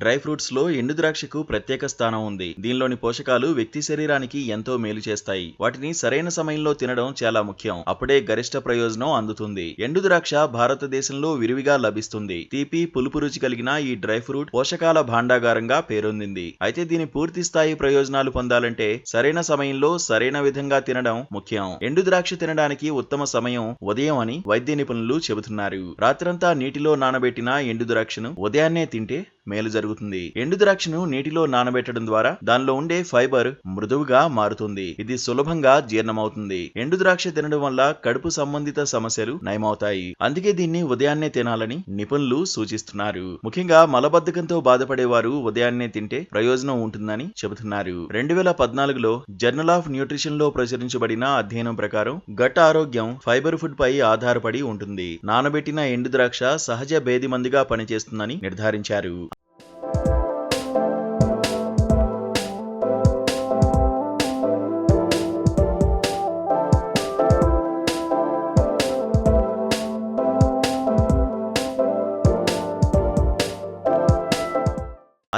Dry ఫ్రూట్స్లో ఎండు ద్రాక్షకు ప్రత్యేక స్థానం ఉంది. దీనిలోని పోషకాలు వ్యక్తి శరీరానికి ఎంతో మేలు చేస్తాయి. వాటిని సరైన సమయంలో తినడం చాలా ముఖ్యం. అప్పుడే గరిష్ట ప్రయోజనం అందుతుంది. ఎండు ద్రాక్ష భారతదేశంలో విరివిగా లభిస్తుంది. తీపి పులుపు రుచి కలిగిన ఈ డ్రై ఫ్రూట్ పోషకాల భాండాగారంగా పేరొందింది. అయితే దీని పూర్తి స్థాయి ప్రయోజనాలు పొందాలంటే సరైన సమయంలో సరైన విధంగా తినడం ముఖ్యం. ఎండు ద్రాక్ష తినడానికి ఉత్తమ సమయం ఉదయం అని వైద్య నిపుణులు చెబుతున్నారు. రాత్రంతా నీటిలో నానబెట్టిన ఎండు ద్రాక్షను ఉదయాన్నే తింటే మేలు జరుగుతుంది. ఎండు ద్రాక్షను నీటిలో నానబెట్టడం ద్వారా దానిలో ఉండే ఫైబర్ మృదువుగా మారుతుంది. ఇది సులభంగా జీర్ణమవుతుంది. ఎండు ద్రాక్ష తినడం వల్ల కడుపు సంబంధిత సమస్యలు నయమవుతాయి. అందుకే దీన్ని ఉదయాన్నే తినాలని నిపుణులు సూచిస్తున్నారు. ముఖ్యంగా మలబద్ధకంతో బాధపడేవారు ఉదయాన్నే తింటే ప్రయోజనం ఉంటుందని చెబుతున్నారు. రెండు వేల పద్నాలుగులో జర్నల్ ఆఫ్ న్యూట్రిషన్లో ప్రచురించబడిన అధ్యయనం ప్రకారం గట్ ఆరోగ్యం ఫైబర్ ఫుడ్ పై ఆధారపడి ఉంటుంది. నానబెట్టిన ఎండు ద్రాక్ష సహజ భేది మందిగా పనిచేస్తుందని నిర్ధారించారు.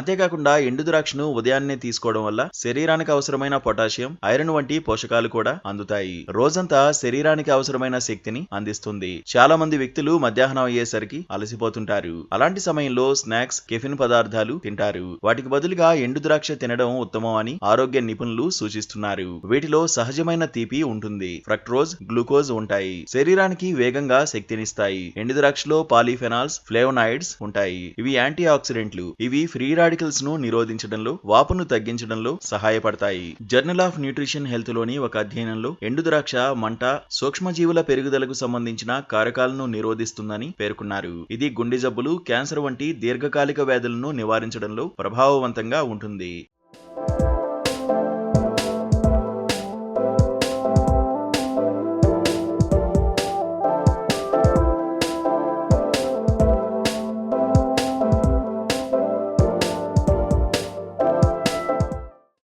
అంతేకాకుండా ఎండు ద్రాక్షను ఉదయాన్నే తీసుకోవడం వల్ల శరీరానికి అవసరమైన పొటాషియం ఐరన్ వంటి పోషకాలు కూడా అందుతాయి. రోజంతా శరీరానికి అవసరమైన శక్తిని అందిస్తుంది. చాలా మంది వ్యక్తులు మధ్యాహ్నం అయ్యేసరికి అలసిపోతుంటారు. అలాంటి సమయంలో స్నాక్స్ కెఫిన్ పదార్థాలు తింటారు. వాటికి బదులుగా ఎండు ద్రాక్ష తినడం ఉత్తమం అని ఆరోగ్య నిపుణులు సూచిస్తున్నారు. వీటిలో సహజమైన తీపి ఉంటుంది. ఫ్రక్ట్రోజ్ గ్లూకోజ్ ఉంటాయి. శరీరానికి వేగంగా శక్తినిస్తాయి. ఎండు ద్రాక్షలో పాలిఫెనాల్స్ ఫ్లేవనాయిడ్స్ ఉంటాయి. ఇవి యాంటీ ఆక్సిడెంట్లు ఇవి ఫ్రీ రాడికల్స్ను నిరోధించడంలో వాపును తగ్గించడంలో సహాయపడతాయి. జర్నల్ ఆఫ్ న్యూట్రిషన్ హెల్త్లోని ఒక అధ్యయనంలో ఎండుద్రాక్ష మంట సూక్ష్మజీవుల పెరుగుదలకు సంబంధించిన కారకాలను నిరోధిస్తుందని పేర్కొన్నారు. ఇది గుండె జబ్బులు క్యాన్సర్ వంటి దీర్ఘకాలిక వ్యాధులను నివారించడంలో ప్రభావవంతంగా ఉంటుంది.